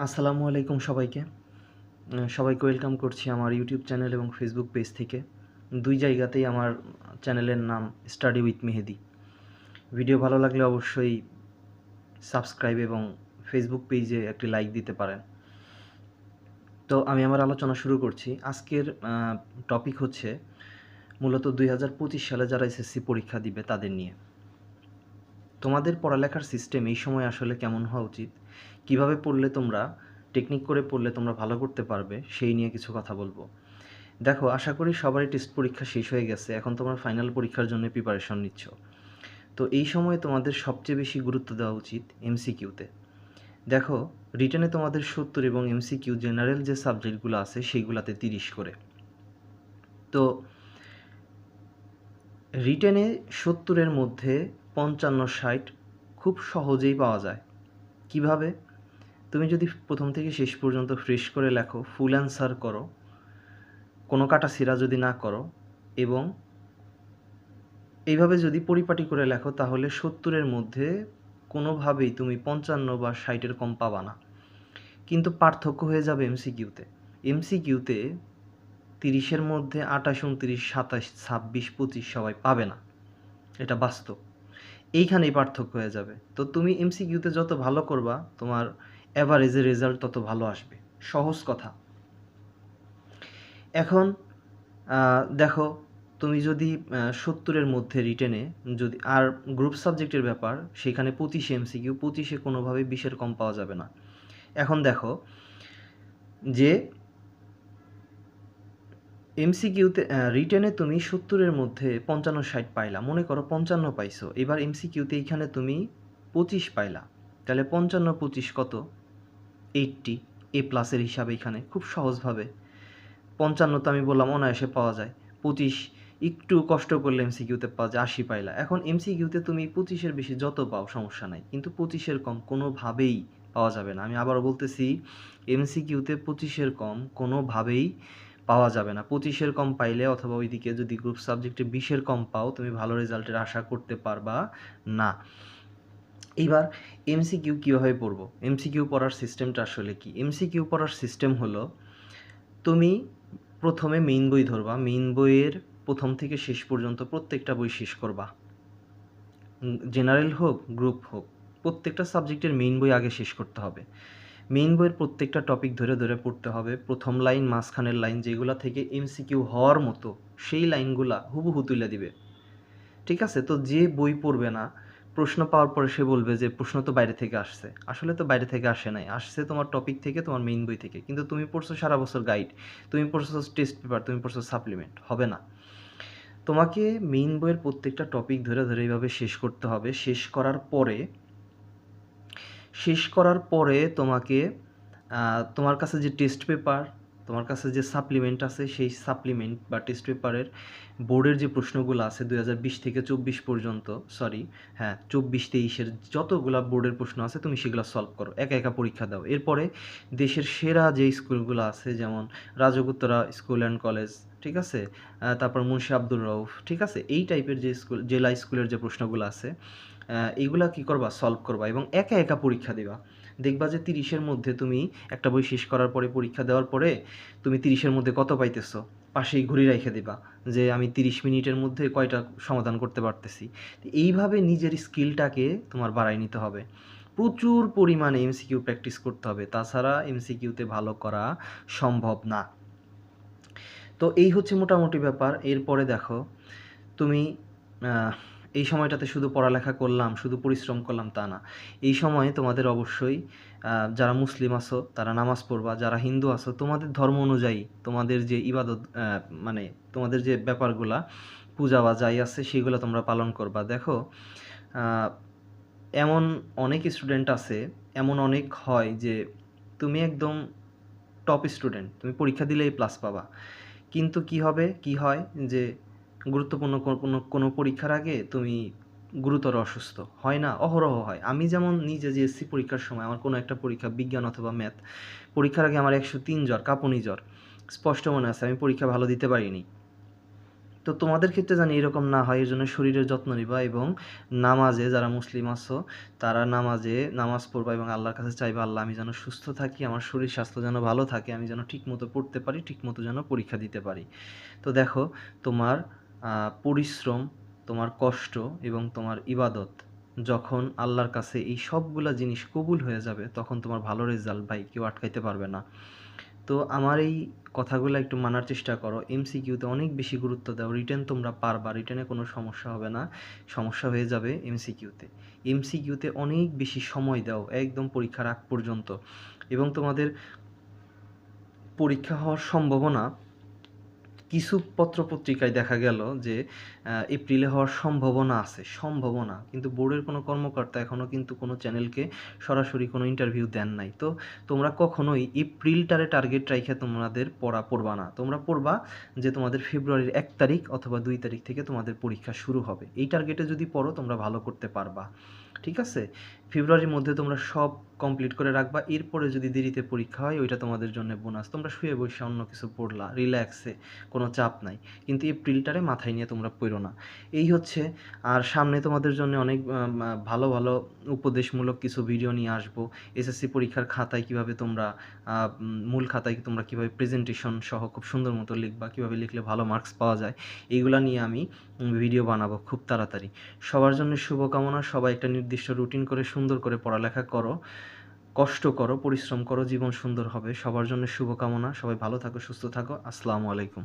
আসসালামু আলাইকুম সবাইকে। সবাইকে ওয়েলকাম করছি আমার ইউটিউব চ্যানেল এবং ফেসবুক পেজ থেকে। দুই জায়গাতেই আমার চ্যানেলের নাম স্টাডি উইথ মেহেদি। ভিডিও ভালো লাগলে অবশ্যই সাবস্ক্রাইব এবং ফেসবুক পেজে একটি লাইক দিতে পারেন। তো আমি আমার আলোচনা শুরু করছি। আজকের টপিক হচ্ছে মূলত দু হাজার পঁচিশ সালে যারা এসএসসি পরীক্ষা দিবে তাদের নিয়ে। তোমাদের পড়ালেখার সিস্টেম এই সময় আসলে কেমন হওয়া উচিত? কীভাবে পড়লে তোমরা টেকনিক করে পড়লে তোমরা ভালো করতে পারবে, সেই নিয়ে কিছু কথা বলব। দেখো, আশা করি সবারই টেস্ট পরীক্ষা শেষ হয়ে গেছে, এখন তোমরা ফাইনাল পরীক্ষার জন্য প্রিপারেশন নিচ্ছ। তো এই সময় তোমাদের সবচেয়ে বেশি গুরুত্ব দেওয়া উচিত এমসিকিউতে দেখো রিটেনে তোমাদের সত্তর এবং এমসিকিউ জেনারেল যে সাবজেক্টগুলো আছে, সেইগুলাতে তিরিশ করে। তো রিটেনে সত্তরের মধ্যে পঞ্চান্ন, ষাট খুব সহজেই পাওয়া যায়। কীভাবে? তুমি যদি প্রথম থেকে শেষ পর্যন্ত ফ্রেশ করে লেখো ফুল অ্যান্সার করো, কোনো কাটা সিরা যদি না করো এবং এইভাবে যদি পরিপাটি করে লেখো, তাহলে সত্তরের মধ্যে কোনোভাবেই তুমি পঞ্চান্ন বা ষাটের কম পাবা না। কিন্তু পার্থক্য হয়ে যাবে এমসিকিউতে এমসিকিউতে তিরিশের মধ্যে আঠাশ উনত্রিশ, সাতাশ, ছাব্বিশ, পঁচিশ সবাই পাবে না। এটা বাস্তব। এইখানেই পার্থক্য হয়ে যাবে। তো তুমি এমসিকিউতে যত ভালো করবা, তোমার অ্যাভারেজের রেজাল্ট তত ভালো আসবে। সহজ কথা। এখন দেখো, তুমি যদি সত্তরের মধ্যে রিটেনে যদি, আর গ্রুপ সাবজেক্টের ব্যাপার, সেখানে পঁচিশে এমসিকিউ পঁচিশে কোনোভাবে বিশের কম পাওয়া যাবে না। এখন দেখো, যে এমসিকিউতে রিটেনে তুমি সত্তরের মধ্যে পঞ্চান্ন ষাট পাইলা। মনে করো পঞ্চান্ন পাইছো। এবার এমসিকিউতে এইখানে তুমি পঁচিশ পাইলা। তাহলে পঞ্চান্ন, পঁচিশ কত? এইটটি। এ প্লাসের হিসাবে এখানে। খুব সহজভাবে। পঞ্চান্ন তো আমি বললাম, অনায়াসে পাওয়া যায়। পঁচিশ, একটু কষ্ট করলে এমসিকিউতে পাওয়া যায়, আশি পাইলা। এখন এমসিকিউতে তুমি পঁচিশের বেশি যত পাও, সমস্যা নাই। কিন্তু পঁচিশের কম কোনোভাবেই পাওয়া যাবে না। আমি আবারও বলতেছি এমসিকিউতে পঁচিশের কম কোনোভাবেই পাওয়া যাবে না। পঁচিশের কম পাইলে অথবা ওইদিকে যদি গ্রুপ সাবজেক্টে বিশের কম পাও, তুমি ভালো রেজাল্টের আশা করতে পারবা না। এইবার এমসিকিউ কীভাবে পড়ব? এমসিকিউ পড়ার সিস্টেমটা আসলে কি? এমসিকিউ পড়ার সিস্টেম হলো, তুমি প্রথমে মেইন বই ধরবা। মেইন বইয়ের প্রথম থেকে শেষ পর্যন্ত প্রত্যেকটা বই শেষ করবা। জেনারেল হোক গ্রুপ হোক, প্রত্যেকটা সাবজেক্টের মেইন বই আগে শেষ করতে হবে। মেইন বইয়ের প্রত্যেকটা টপিক ধরে ধরে পড়তে হবে। প্রথম লাইন মাঝখানের লাইন যেগুলা থেকে এমসিকিউ হওয়ার মতো সেই লাইনগুলা হুবহু তুলে দিবে। ঠিক আছে? তো যে বই পড়বে না, প্রশ্ন পাওয়ার পরে সে বলবে যে, প্রশ্ন তো বাইরে থেকে আসছে। আসলে তো বাইরে থেকে আসে নাই। আসছে তোমার টপিক থেকে, তোমার মেইন বই থেকে। কিন্তু তুমি পড়ছো সারা বছর গাইড তুমি পড়ছো টেস্ট পেপার তুমি পড়ছো সাপ্লিমেন্ট হবে না। তোমাকে মেইন বইয়ের প্রত্যেকটা টপিক ধরে ধরে এইভাবে শেষ করতে হবে। শেষ করার পরে শেষ করার পরে তোমাকে তোমার কাছে যে টেস্ট পেপার তোমার কাছে যে সাপ্লিমেন্ট আছে, সেই সাপ্লিমেন্ট বা টেস্ট পেপারের বোর্ডের যে প্রশ্নগুলো আছে দু হাজার বিশ থেকে চব্বিশ পর্যন্ত সরি হ্যাঁ চব্বিশ তেইশের যতগুলা বোর্ডের প্রশ্ন আছে তুমি সেগুলো সলভ করো, একা একা পরীক্ষা দাও। এরপরে দেশের সেরা যে স্কুলগুলো আছে, যেমন রাজগুত্তরা স্কুল অ্যান্ড কলেজ ঠিক আছে? তারপর মুন্সি আব্দুর রউফ, ঠিক আছে? এই টাইপের যে স্কুল জেলা স্কুলের যে প্রশ্নগুলো আছে আহ, এইগুলা কি করবা? সলভ করবা এবং একা একা পরীক্ষা দিবা। দেখবা যে তিরিশের মধ্যে তুমি একটা বই শেষ করার পরে পরীক্ষা দেওয়ার পরে তুমি তিরিশের মধ্যে কত পাইতেছো? পাশেই ঘুরি রেখে দিবা যে আমি তিরিশ মিনিটের মধ্যে কয়টা সমাধান করতে পারতেছি। এইভাবে নিজের স্কিলটাকে তোমার বাড়াই নিতে হবে। প্রচুর পরিমাণে এমসিকিউ প্র্যাকটিস করতে হবে। তাছাড়া এমসিকিউতে ভালো করা সম্ভব না। তো এই হচ্ছে মোটামুটি ব্যাপার। এরপরে দেখো তুমি এই সময়টাতে শুধু পড়ালেখা করলাম, শুধু পরিশ্রম করলাম তা না। এই সময়ে তোমাদের অবশ্যই যারা মুসলিম আছো, তারা নামাজ পড়বা, যারা হিন্দু আছো, তোমাদের ধর্ম অনুযায়ী তোমাদের যে ইবাদত মানে তোমাদের যে ব্যাপারগুলা, পূজা বা যাই আছে, সেগুলো তোমরা পালন করবা। দেখো এমন অনেক স্টুডেন্ট আছে, এমন অনেক হয় যে তুমি একদম টপ স্টুডেন্ট তুমি পরীক্ষা দিলেই প্লাস পাবা। কিন্তু কি হবে, কি হয় যে গুরুত্বপূর্ণ কোনো, কোনো- পরীক্ষার আগে তুমি গুরুতর অসুস্থ। হয় না, অহরহ হয়। আমি যেমন নিজে যে এসসি পরীক্ষার সময় আমার কোনো একটা পরীক্ষা, বিজ্ঞান অথবা ম্যাথ, পরীক্ষার আগে আমার একশো তিন জ্বর, কাঁপুনি জ্বর, স্পষ্ট মনে আছে, আমি পরীক্ষা ভালো দিতে পারিনি। তো তোমাদের ক্ষেত্রে জানি এরকম না হয় এর জন্য শরীরের যত্ন নিবা এবং নামাজে যারা মুসলিম আছো, তারা নামাজে নামাজ পড়বা এবং আল্লাহর কাছে চাইবা, আল্লাহ, আমি যেন সুস্থ থাকি, আমার শরীর স্বাস্থ্য যেন ভালো থাকে, আমি যেন ঠিকমতো পড়তে পারি, ঠিকমতো যেন পরীক্ষা দিতে পারি। তো দেখো, তোমার পরিশ্রম, তোমার কষ্ট এবং তোমার ইবাদত যখন আল্লাহর কাছে এই সবগুলা জিনিস কবুল হয়ে যাবে, তখন তোমার ভালো রেজাল্ট ভাই কেউ আটকাইতে পারবে না। তো আমার এই কথাগুলো একটু মানার চেষ্টা করো। এমসিকিউতে অনেক বেশি গুরুত্ব দাও। রিটার্ন তোমরা পারবা রিটার্নে কোনো সমস্যা হবে না। সমস্যা হয়ে যাবে এমসিকিউতে এমসিকিউতে অনেক বেশি সময় দাও, একদম পরীক্ষার আগ পর্যন্ত। এবং তোমাদের পরীক্ষা হওয়ার সম্ভাবনা কিছু পত্রপত্রিকায় দেখা গেল যে এপ্রিলে হওয়ার সম্ভাবনা আছে, সম্ভাবনা। কিন্তু বোর্ডের কোনো কর্মকর্তা এখনও কিন্তু কোনো চ্যানেলকে সরাসরি কোনো ইন্টারভিউ দেন নাই। তো তোমরা কখনোই এপ্রিলটারে টার্গেট রাইখে তোমাদের পড়া পড়বা না। তোমরা পড়বা যে তোমাদের ফেব্রুয়ারির এক তারিখ অথবা দুই তারিখ থেকে তোমাদের পরীক্ষা শুরু হবে। এই টার্গেটে যদি পড়ো তোমরা ভালো করতে পারবা। ঠিক আছে? ফেব্রুয়ারির মধ্যে তোমরা সব কমপ্লিট করে রাখবা। এরপরে যদি দেরিতে পরীক্ষা হয়, ওইটা তোমাদের জন্য বোনাস তোমরা শুয়ে বসে অন্য কিছু পড়লা রিল্যাক্সে কোনো চাপ নাই। কিন্তু এপ্রিলটারে মাথায় নিয়ে তোমরা পড়ো না। এই হচ্ছে, আর সামনে তোমাদের জন্য অনেক ভালো ভালো উপদেশমূলক কিছু ভিডিও নিয়ে আসব। এসএসসি পরীক্ষার খাতায় কীভাবে তোমরা মূল খাতায় তোমরা কীভাবে প্রেজেন্টেশন সহ খুব সুন্দর মতো লিখবা, কীভাবে লিখলে ভালো মার্কস পাওয়া যায় এইগুলা নিয়ে আমি ভিডিও বানাবো খুব তাড়াতাড়ি। সবার জন্য শুভকামনা। সবাই একটা নির্দিষ্ট রুটিন করে সুন্দর করে পড়ালেখা করো, কষ্ট করো, পরিশ্রম করো, জীবন সুন্দর হবে। সবার জন্য শুভকামনা। সবাই ভালো থাকো, সুস্থ থাকো। আসসালামু আলাইকুম।